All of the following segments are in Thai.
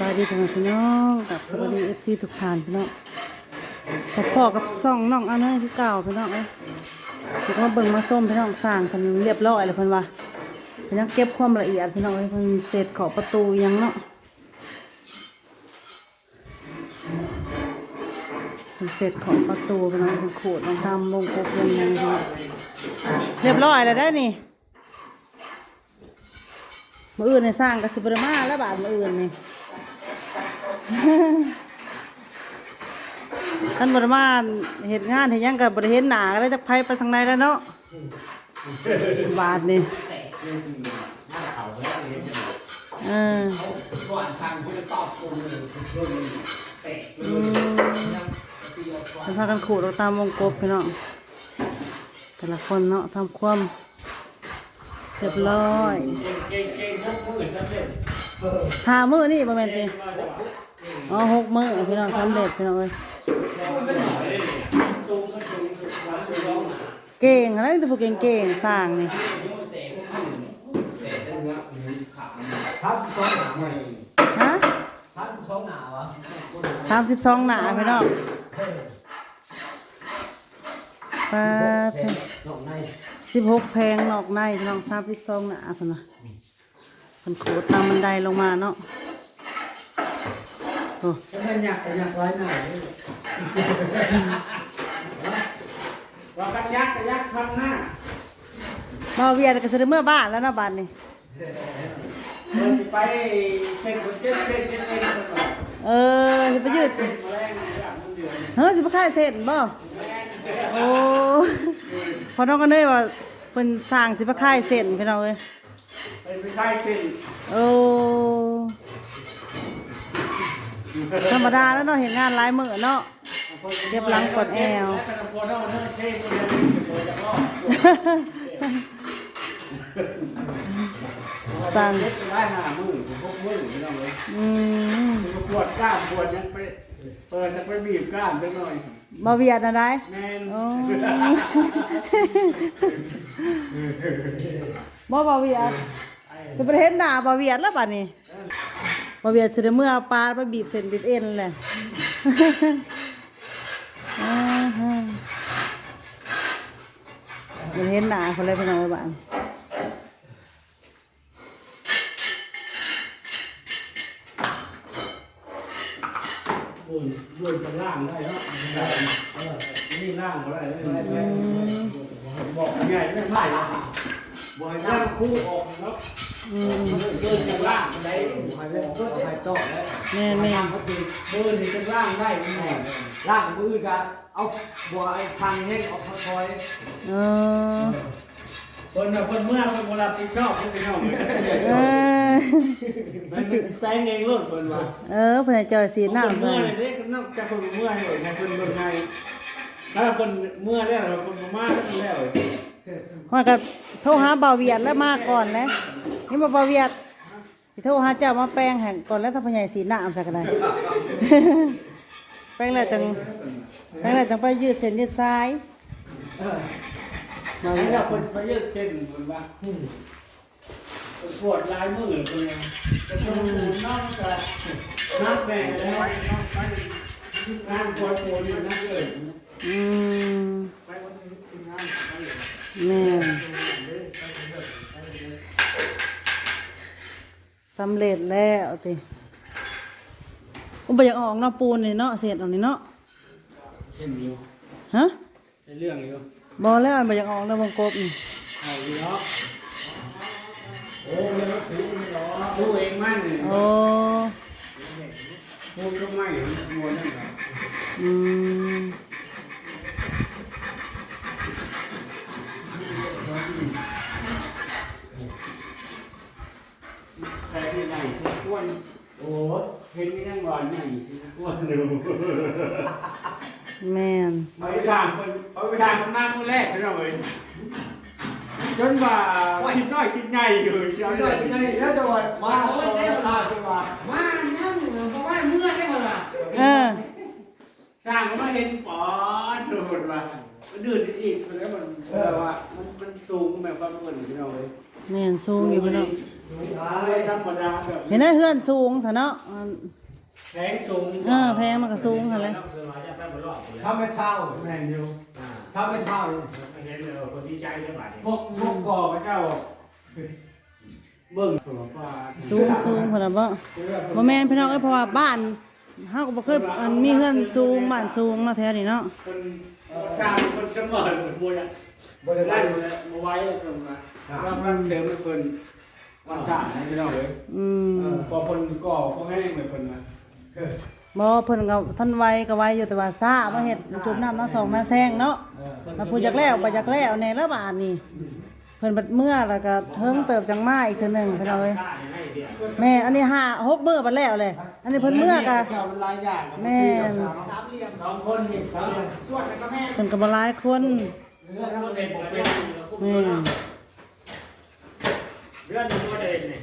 บายดีจังพี่น้องกับสวัสดีเอฟซีทุกท่านพี่น้องพบพ่อกับซ่องน้องอันนั้นคือเก่าพี่น้องเอ้ยพี่ก็มาเบิ่งมาส้มพี่น้องสร้างกันเรียบร้อยเลยเพิ่นว่าพิ่นยังเก็บความละเอียดพี่น้องเอ้ยเพิ่นเศษขอบประตูยังเนาะเพิ่นเศษขอบประตูพี่น้องเพิ่นขูดลงตามวงกบวงยังพี่น้องเรียบร้อยแล้วได้นี่มืออื่นในสร้างกับสิบรมาแล้วบาทมืออื่นนี่ ท่านบรมาเหตุงานเห็นยังกับบริเห็นหนาก็เลยจะไปไปทางไหนแล้วเนาะบาทนี่เออก่อนทางคุณตอบคุณเตะอืมจะพากันขูดเราตามวงกบพี่น้องแต่ละคนเนาะทำความเรียบร้อยเก่งเก่งพวกมือสำเร็จหามือนี่ประมาณนี้ อ๋อหกมือพี่น้องสำเร็จพี่น้องเอ้ยตูมันสูงหลังตัวร้องหนาเก่งอะไรแต่พวกเก่งๆสร้างนี่เตะพวกมือเตะได้รับขับครับสองหนาใหม่ฮะครับสองหนาวะสามสิบสองหนาพี่น้องปาเทสองในสิบหกแพงนอกในพี่น้องสามสิบสองหนาพี่น้องมันโคตรตามบันไดลงมาเนาะ มันอยากอยากร้อยหนาว่ากันยักกันยักพันหน้ามาเวียนก็จะได้เมื่อบ้านแล้วเนาะบ้านนี่เดินไปเส้นคนเจ็บเส้นเจ็บเส้นคนก่อนเออจะไปยืดเส้นแรงอย่างมันเดือดเฮ้ยสิบค่ายเสร็จบ่แรงโอ้พอน้องกันเลยว่าเป็นสร้างสิบค่ายเสร็จพี่น้องเอ้ยเป็นไปได้เส้นโอ้ ธรรมดาแล้วเนาะเห็นงานหลายมื้อเนาะเรียบหลังกดแอวแล้วก็พอเราเนื้อเท่คนเดียวโดยเฉพาะสั่งเล็กได้ห้ามือผมพกมือไม่ต้องเลยอืมผมปวดกล้ามปวดยังไปเปิดจะไปบีบกล้ามไปหน่อยมาเวียดนะได้แม่นโอ้บ่บ่เวียดสิบ่ได้เห็นหน้าบ่เวียดแล้วบัดนี้ บ่เวียดสิได้เมื่อเอาปลาไปบีบเส้นบีบเอ็นแหละอ่าฮะเห็นหน้าเพิ่นเลยพี่น้องเอ้ยบ้านโอ้ยด้วยจะล่างได้เนาะเอนี่ล่างก็ได้ได้ได้บอกใหญ่ไม่ไม่ บอกให้ล่งคู่ออกเนาะอืมเดินจะล่างได้บอกให้เล่นก็ให้ต่อได้แม่แม่นเขาตีมือนี่เป็นร่างได้แม่ร่างมือกันเอาบัวไอ้พังเฮ็ดเอาคอยเออคนน่ะคนเมื่อคนเวลาไปชอบคนไปชอบเออมันแปลงเองรถคนว่าเออเพิ่นจอยสีน้ำเมื่อเลยเด็กนอกจากคนเมื่อเลยในคนเมืองไทยถ้าคนเมื่อแล้วคนพม่าแล้ว ว่าก็โทรหาบ่าวเวียดแล้วมาก่อนนะนี่มาบ่าวเวียดสิโทรหาเจ้ามาแปลงแห่งก่อนแล้วถ้าพ่อใหญ่สีน้ำใส่กันได้แปลงแล้วจังแปลงแล้วจังไปยืดเส้นยืดสายบ่าวเวียแล้วดคนไปยืดเส้นคนว่าปวดลายมือคนเลยจะต้องน้องกับน้ำแบ่งแล้วน้องไปงานปวดปวดอยู่นั่นเลยอืมไปวันนี้ทำงานไป แม่นสำเร็จแล้วติอุ้มไปอยากออกเนาะปูนนี่เนาะเสร็จออกนี่เนาะเข้มอยู่ฮะในเรื่องอยู่บอแล้วมันไปอยากออกแล้ววงกบนี่เอาอยู่เนาะโอ้ยแล้วถือไม่หรอดูเองมั่นโอ้พูดก็ไม่มวนนั่นแหละอืม แต่ที่ไหนที่อ้วนโอ้เห็ นไม่นั่งรอนใหญ่ที่อ้วนดูแม่นเอาไปทางคนเอาไปทางคนหน้าคนแรกไปหน่อยจนว่าคิดน้อยคิดใหญ่อยู่เชียวเลยแล้วจะวัดมาเอาราคาจังหวะมานั่งเพราะว่าเมื่อได้หมดละเออสร้างก็มาเห็นปอ ดโดดว่ามันดื้ออีกแล้วมันแบบว่ามันมันสูงแบบความเหมือนที่เราเลยแม่นสูงอยู่พี่น้องมไม่ธรรมดาแบบเห็นได้เฮือนสูงซะเนาะอันแพงสูงเออแพงมันก็สูงหั่นแหละคือว่าจะไปบ่รอดอยู่แล้วทำไม่เศร้าแพงอยู่อ่าทำไม่เศร้าไม่เห็นเลยคนดีใจเลยบาดนี้พวกพวกก่อพระเจ้าเบิ่งตัวฟ้าสูงสูงพุ่นน่ะบ่บ่แม่นพี่น้องเอ้ยเพราะว่าบ้าน เฮาก็บ่เคยอันมีเฮือนสูงบ้านสูงเนาะแท้นี่เนาะคนกลางคนเสมอหมดอะบริได้วารอยู่แล้วมาไว้แล้วคนมาว่าพระเดิมเป็นคนมาสร้างให้พี่น้องเลยอืมพอคนก่อก็ให้เหมือนคนมาบ่เพิ่นก็ท่านไวก็ไวอยู่แต่ว่าซ่ามาเฮ็ดจุบน้ำน้ำสองมาแซงเนาะมาพูดจักแล้วบ่จักแล้วแน่ละบาดนี่ พิ่นบัดเมื่อแล้วก็เฮิงเติบจังมาอีกเทื่อหนึงพี่น้องเอ้ยฆ่าให้เดียวแม่อันนี้ห้าหกมื้อบัดแล้วเลย อันนี้เพิ่นเมื่อก็เจ้ามันหลายอย่างแม่นสองคนนี่สามเพิ่นก็บ่หลายคนเรื่องคนเด็กผมเป็นแม่นเรื่องนึงก็เด็กนี่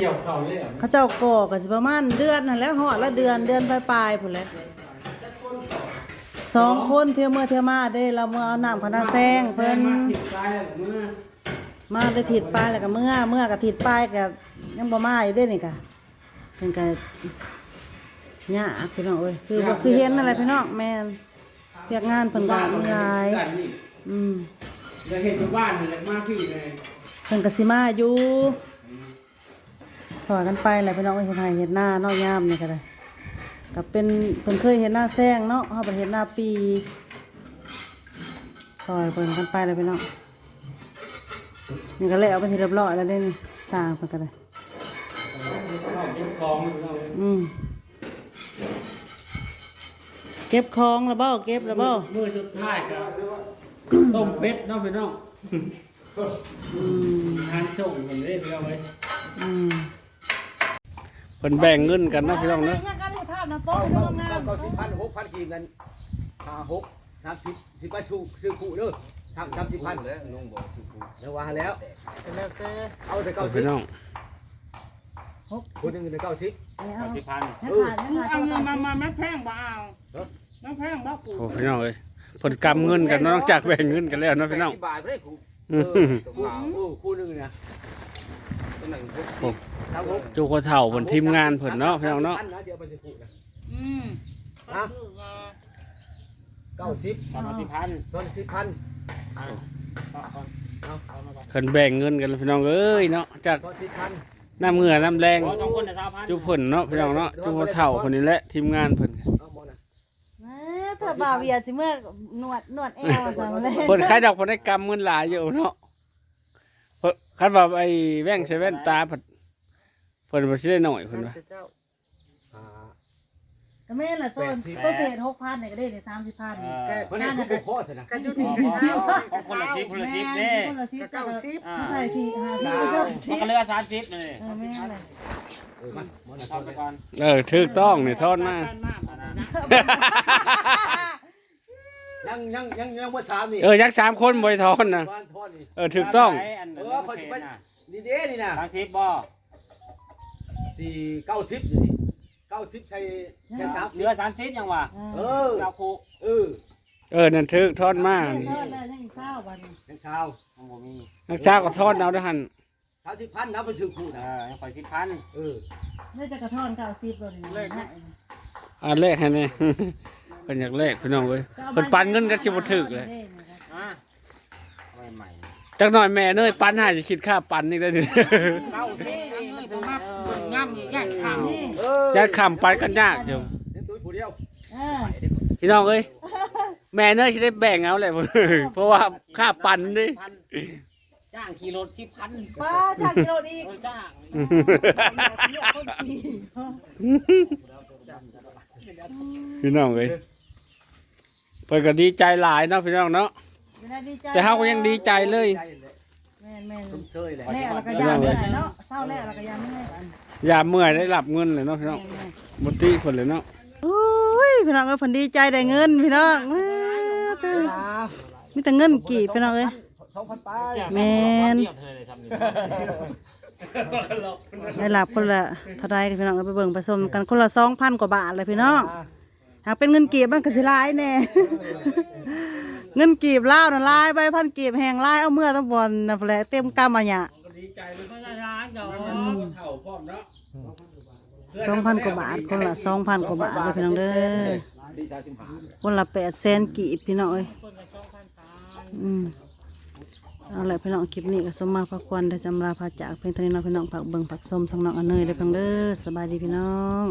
เกี่ยวเข่าเลยอะเขาเจ้าก่อก็สิประมาณเดือนนั่นแหล้วฮอดละเดือนเดือนปลายๆพุ่นแหละ สองคนเที่ยวเมื่อเที่ยวมาเด้เราเมื่อเอาน้ำคณะแซงเพิ่นมาผิดซ้ายเมื่อมาได้ถิดปลายแล้วก็เมื่อเมื่อก็ถิดปลายก็ยังบ่มาอยู่เด้นี่ก็เพิ่นก็ยากพี่น้องเอ้ยคือบ่คือเห็นนั่นแหละพี่น้องแม่นเรียกงานเพิ่นก็มีหลายอืมจะเห็นชาวบ้านนี่แหละมากพี่เลยเพิ่นก็สิมาอยู่สอนกันไปแหละพี่น้องเอ้ยเฮ็ดไร่เฮ็ดนาเนาะยามนี่ก็ได้ ก็เป็นเพิ่นเคยเฮ็ดนาแซงเนาะเฮาบ่เฮ็ดนาปีซอยเพิ่นกันไปเลยพี่น้องนี่ก็แล้วไปที่เรียบร้อยแล้วเด้นี่สร้างเพิ่นก็ได้เก็บของอยู่เนาะอืมเก็บของแล้วเบ้าเก็บแล้วเบ้ามือสุดท้ายก็ต้มเป็ดเนาะพี่น้องอืมทานส่งผมได้เพียงไว้อืมเพิ่นแบ่งเงินกันเนาะพี่น้องเนาะกันภาพนะเก้าโป๊ะเก้าเก้าสิบพันหกพันกีบกันห้าหกสามสิบสิบไปสู้ซื้อคู่เด้อสามสามสิบพันเลยน้องบอกซื้อคู่เดี๋ยวว่าแล้วแล้วแต่เอาแต่เก้าสิบพี่น้องคนหนึ่งแต่เก้าสิบเอาสิบพันให้ผ่านให้ผ่านเอาเงินมามาแม่แพงบ่เอาเอ้อแม่แพงบ่กูโอ้พี่น้องเอ้ยเพิ่นกำเงินกันเนาะนอกจากแบ่งเงินกันแล้วเนาะพี่น้องแปดสิบบาทไม่ได้คู่อืเอมอคู่เออคู่หนึ่งเนี่ย จูกระเฒ่าเพิ่นทีมงานเพิ่นเนาะพี่น้องเนาะพันะเสียไปสิบคู่นะอืมฮะเก้าสิบสามสิบพันต้นสิบพันเพิ่นแบ่งเงินกันแล้วพี่น้องเอ้ยเนาะจากต้นสิบพันน้ำเหงื่อน้ำแรงสองคนนะสามพันจุเพิ่นเนาะพี่น้องเนาะจุกระเฒ่าเพิ่นนี่แหละทีมงานเพิ่นเอาหมดนะแหม่ถ้าบ่าวเวียสิเมื่อหนวดหนวดแอวสั่งเลยเพิ่นขายดอกเพิ่นได้กำเงินหลายอยู่เนาะ เพิ่นคันว่าไอ้แว่งใส่แว่นตาเพิ่นเพิ่นบ่สิได้น้อยเพิ่นว่าอ่าก็แม่นล่ะต้นต้นเศษ6,000นี่ก็ได้นี่30,000นี่เออ เพราะนั่นคือพ่อสินะกระจุกกระเช้าของคนละสิบคนละสิบเด้ คนละสิบเก้าสิบอ่าใส่สี่ห้าสิบก็เก้าสิมันบก็เหลือสามสิบนี่เออแม่นเลยเออมาหมดนะทอนไปก่อนเออถูกต้องนี่ทอนมาการมากนะ ยังยังยังยังว่าสามนี่เออยักษ์สามคนบ่ได้ทอนนะบ้านทอดนี่เออถูกต้องอันเอนั้นอคนเศสิษไปน่ะนี่เด้นี่นะสามสิบบ่สี่เก้าสิบนี่เก้าสิบใช้ใช้สามเหลือสามสิบยังวะเออเอาคูเออเออนั่นถูกทอนมาแม่ทอดแล้วยังอีกเศร้าวันนี้ยังเช้าของผมมีนักชาก็ทอนเอาเด้อหั่นสามสิบพันนับไปซื้อคู่เอนะอยังคอยสิบพันเออได้จะกระท่อนเก้าสิบเลยนะอันแรกให้แน่ เพิ่นอยากแลกพี่น้องเว้ยเพิ่นปันเงินกันสิบ่ถึกเลยอะเอาไว้ใหม่จักหน่อยแม่เนยปันให้สิคิดค่าปันอีกได้อนี่เก้าสิบเอาเงินไปมาเบิ่งงามนี่ใหญ่ทางเออยัดคำปันกันยากอยู่เล่นตัวผู้เดียวเออพี่น้องเอ้ยแม่เนยสิได้แบ่งเอาแหละเพราะว่าค่าปันดิพันจ้างขี่รถสิบพันป้าจากกิโลอีกเออจ้างเรียกคนขี่พี่น้องเอ้ย เพิ่นก็ดีใจหลายเนาะพี่น้องเนาะ แต่เฮาก็ยังดีใจเลย แม่นแม่นสมเชยแหละแม่แล้วก็ยามเมื่อยเนาะเศร้าแล้วแล้วก็ยามเมื่อยอันยามเมื่อยได้รับเงินเลยเนาะพี่น้องบ่ติเพิ่นเลยเนาะโอ้ยพี่น้องเอ้ยเพิ่นดีใจได้เงินพี่น้องแม่เด้อมีแต่เงินกี่พี่น้องเอ้ยสองพันไปแม่นเดียวเธอเลยทำนี่ได้รับคนละเท่าไรกันพี่น้องเอาไปเบิ่งไปชมกันคนละ2,000กว่าบาทเลยพี่น้อง หากเป็นเงินกีบมันก็สิหลายแน่เงินกีบลาวน่ะลายใบพันกีบแหงลายเอาเมื่อต้องบอลน่ะแหละเต็มกำอะเนี่ยก็ดีใจเลยไม่ได้ร้านดอกเท่าพร้อมเนาะสองพันกว่าบาทคนละสองพันกว่าบาทเลยพี่น้องเด้อดีใจชิมหาคนละแปดแสนกีบพี่น้องเอ้ยคนละสองพันตาอืมเอาละพี่น้องคลิปนี้ก็สมมาพักควรได้จำลาพาจากเพียงเท่านี้เนาะพี่น้องผักเบิ่งผักส้มสองน้องอันเนยเลยเพียงเด้อสบายดีพี่น้อง